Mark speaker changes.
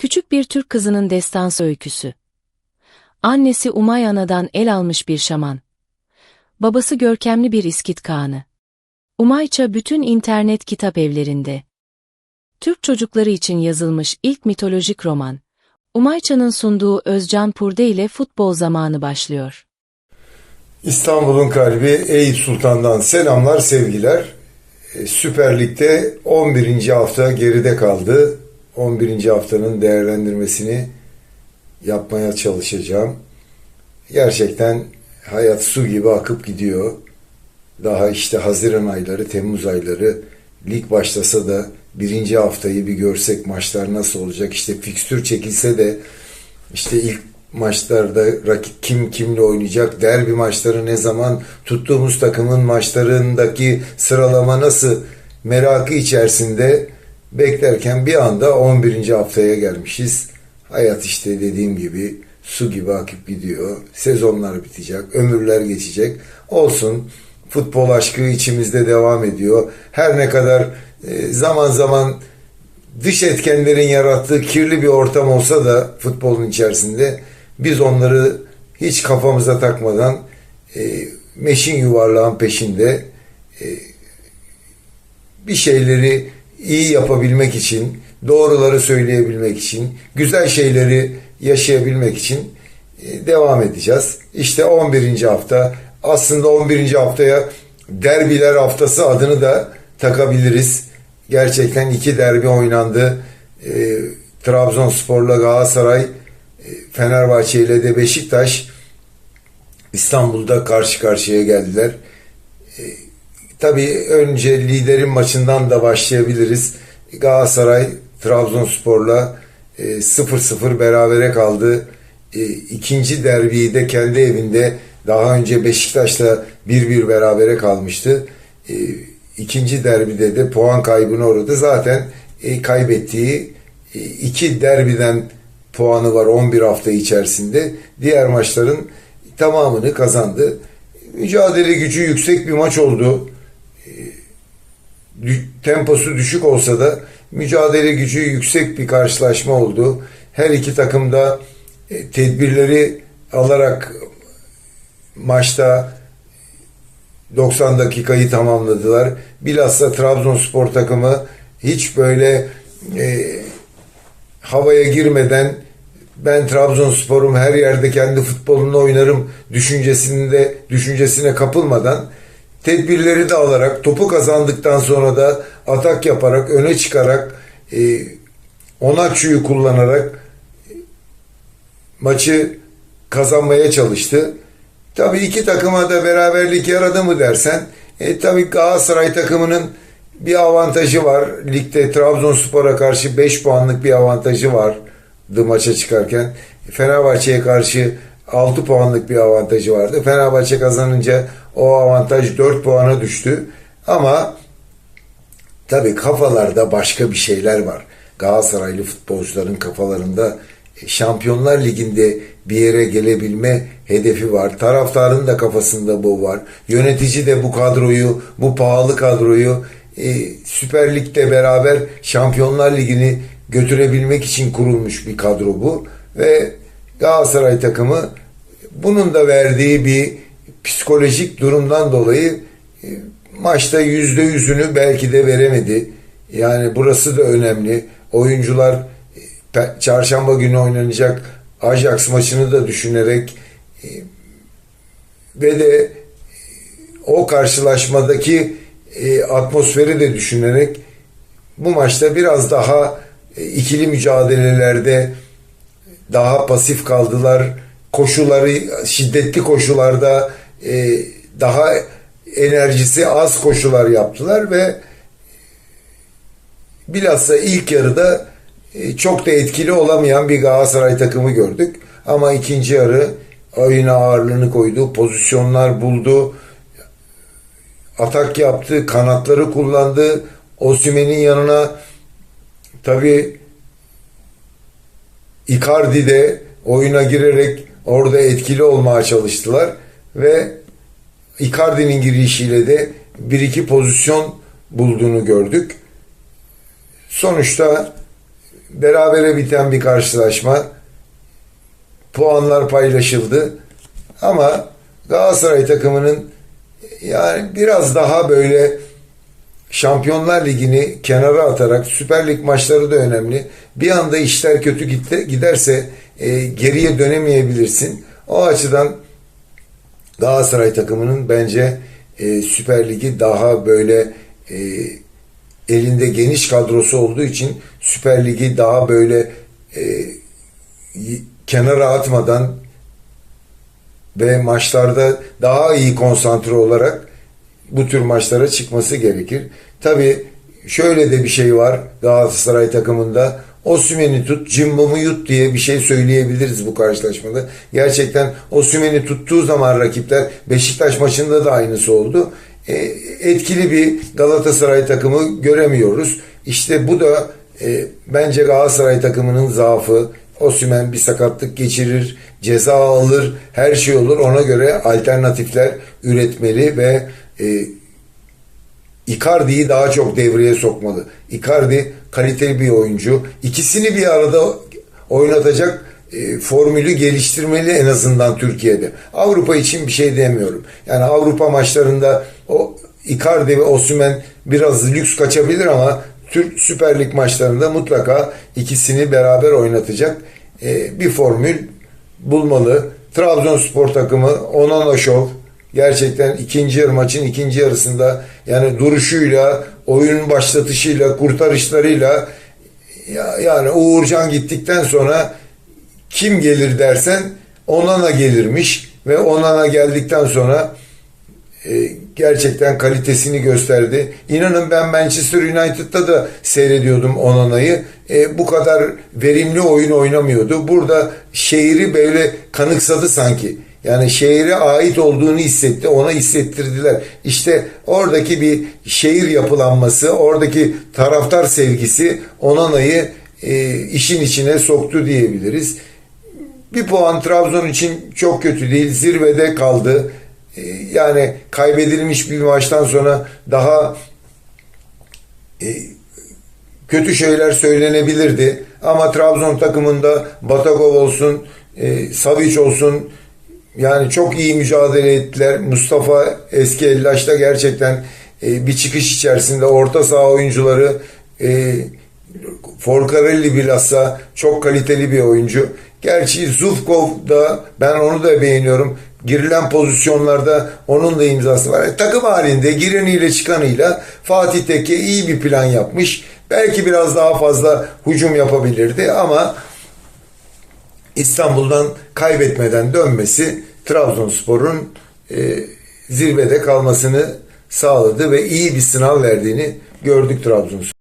Speaker 1: Küçük bir Türk kızının destansı öyküsü. Annesi Umay Ana'dan el almış bir şaman. Babası görkemli bir İskit Kağan'ı. Umayça bütün internet kitap evlerinde. Türk çocukları için yazılmış ilk mitolojik roman. Umayça'nın sunduğu Özcan Purde ile futbol zamanı başlıyor.
Speaker 2: İstanbul'un kalbi Eyüp Sultan'dan selamlar, sevgiler. E, Süper Lig'de 11. hafta geride kaldı. 11. haftanın değerlendirmesini yapmaya çalışacağım. Gerçekten hayat su gibi akıp gidiyor. Daha işte Haziran ayları, Temmuz ayları lig başlasa da birinci haftayı bir görsek maçlar nasıl olacak? İşte fikstür çekilse de işte ilk maçlarda rakip kim kimle oynayacak, derbi maçları ne zaman, tuttuğumuz takımın maçlarındaki sıralama nasıl merakı içerisinde beklerken bir anda 11. haftaya gelmişiz. Hayat işte dediğim gibi su gibi akıp gidiyor. Sezonlar bitecek, ömürler geçecek. Olsun futbol aşkı içimizde devam ediyor. Her ne kadar e, zaman zaman dış etkenlerin yarattığı kirli bir ortam olsa da futbolun içerisinde biz onları hiç kafamıza takmadan e, meşin yuvarlağın peşinde e, bir şeyleri iyi yapabilmek için, doğruları söyleyebilmek için, güzel şeyleri yaşayabilmek için e, devam edeceğiz. İşte 11. hafta aslında 11. haftaya derbiler haftası adını da takabiliriz. Gerçekten iki derbi oynandı. E, Trabzonspor'la Galatasaray, e, Fenerbahçe ile de Beşiktaş İstanbul'da karşı karşıya geldiler. E, tabii önce liderin maçından da başlayabiliriz. Galatasaray Trabzonspor'la e, 0-0 berabere kaldı. E, ikinci derbiyi de kendi evinde daha önce Beşiktaş'la 1-1 berabere kalmıştı. E, ikinci derbide de puan kaybına uğradı. Zaten e, kaybettiği e, iki derbiden puanı var 11 hafta içerisinde. Diğer maçların tamamını kazandı. Mücadele gücü yüksek bir maç oldu. E, temposu düşük olsa da mücadele gücü yüksek bir karşılaşma oldu. Her iki takım da e, tedbirleri alarak maçta 90 dakikayı tamamladılar. Bilhassa Trabzonspor takımı hiç böyle e, havaya girmeden ben Trabzonspor'um her yerde kendi futbolunu oynarım düşüncesinde düşüncesine kapılmadan tedbirleri de alarak topu kazandıktan sonra da atak yaparak öne çıkarak e, Onaçu'yu kullanarak maçı kazanmaya çalıştı. Tabii iki takıma da beraberlik yaradı mı dersen, e, tabii Galatasaray takımının bir avantajı var. Ligde Trabzonspor'a karşı 5 puanlık bir avantajı vardı maça çıkarken. Fenerbahçe'ye karşı 6 puanlık bir avantajı vardı. Fenerbahçe kazanınca o avantaj 4 puana düştü. Ama tabii kafalarda başka bir şeyler var. Galatasaraylı futbolcuların kafalarında e, Şampiyonlar Ligi'nde bir yere gelebilme hedefi var. Taraftarın da kafasında bu var. Yönetici de bu kadroyu, bu pahalı kadroyu e, Süper Lig'de beraber Şampiyonlar Ligi'ni götürebilmek için kurulmuş bir kadro bu. Ve Galatasaray takımı bunun da verdiği bir psikolojik durumdan dolayı e, maçta yüzde yüzünü belki de veremedi. Yani burası da önemli. Oyuncular e, çarşamba günü oynanacak Ajax maçını da düşünerek e, ve de o karşılaşmadaki atmosferi de düşünerek bu maçta biraz daha ikili mücadelelerde daha pasif kaldılar. Koşuları şiddetli koşularda e, daha enerjisi az koşular yaptılar ve bilhassa ilk yarıda e, çok da etkili olamayan bir Galatasaray takımı gördük. Ama ikinci yarı oyuna ağırlığını koydu, pozisyonlar buldu, atak yaptı, kanatları kullandı. Osimhen'in yanına tabi Icardi de oyuna girerek orada etkili olmaya çalıştılar ve Icardi'nin girişiyle de bir iki pozisyon bulduğunu gördük. Sonuçta berabere biten bir karşılaşma. Puanlar paylaşıldı. Ama Galatasaray takımının yani biraz daha böyle Şampiyonlar Ligi'ni kenara atarak Süper Lig maçları da önemli. Bir anda işler kötü gitti, giderse e, geriye dönemeyebilirsin. O açıdan Galatasaray takımının bence e, Süper Ligi daha böyle e, elinde geniş kadrosu olduğu için Süper Ligi daha böyle e, kenara atmadan ve maçlarda daha iyi konsantre olarak bu tür maçlara çıkması gerekir. Tabi şöyle de bir şey var Galatasaray takımında. Osimhen'i tut, Cimbom'u yut diye bir şey söyleyebiliriz bu karşılaşmada. Gerçekten Osimhen'i tuttuğu zaman rakipler Beşiktaş maçında da aynısı oldu. E, etkili bir Galatasaray takımı göremiyoruz. İşte bu da e, bence Galatasaray takımının zaafı. Osimhen bir sakatlık geçirir, ceza alır, her şey olur. Ona göre alternatifler üretmeli ve e, Icardi'yi daha çok devreye sokmalı. Icardi kaliteli bir oyuncu. İkisini bir arada oynatacak e, formülü geliştirmeli en azından Türkiye'de. Avrupa için bir şey demiyorum. Yani Avrupa maçlarında o Icardi ve Osimhen biraz lüks kaçabilir ama Türk Süper Lig maçlarında mutlaka ikisini beraber oynatacak e, bir formül bulmalı. Trabzonspor takımı Onana Show gerçekten ikinci yarı maçın ikinci yarısında yani duruşuyla, oyunun başlatışıyla, kurtarışlarıyla ya, yani Uğurcan gittikten sonra kim gelir dersen Onana gelirmiş ve Onana geldikten sonra e, gerçekten kalitesini gösterdi. İnanın ben Manchester United'da da seyrediyordum Onana'yı. E, bu kadar verimli oyun oynamıyordu. Burada şehri böyle kanıksadı sanki. Yani şehre ait olduğunu hissetti, ona hissettirdiler. İşte oradaki bir şehir yapılanması, oradaki taraftar sevgisi Onana'yı e, işin içine soktu diyebiliriz. Bir puan Trabzon için çok kötü değil. Zirvede kaldı. E, Yani kaybedilmiş bir maçtan sonra daha e, kötü şeyler söylenebilirdi. Ama Trabzon takımında Batagov olsun, e, Savic olsun yani çok iyi mücadele ettiler. Mustafa eski Ellaş'ta gerçekten e, bir çıkış içerisinde orta saha oyuncuları e, Forcarelli bilhassa çok kaliteli bir oyuncu. Gerçi Zufkov da ben onu da beğeniyorum. Girilen pozisyonlarda onun da imzası var. E, takım halinde gireniyle çıkanıyla Fatih Tekke iyi bir plan yapmış. Belki biraz daha fazla hücum yapabilirdi ama İstanbul'dan kaybetmeden dönmesi Trabzonspor'un e, zirvede kalmasını sağladı ve iyi bir sınav verdiğini gördük Trabzonspor.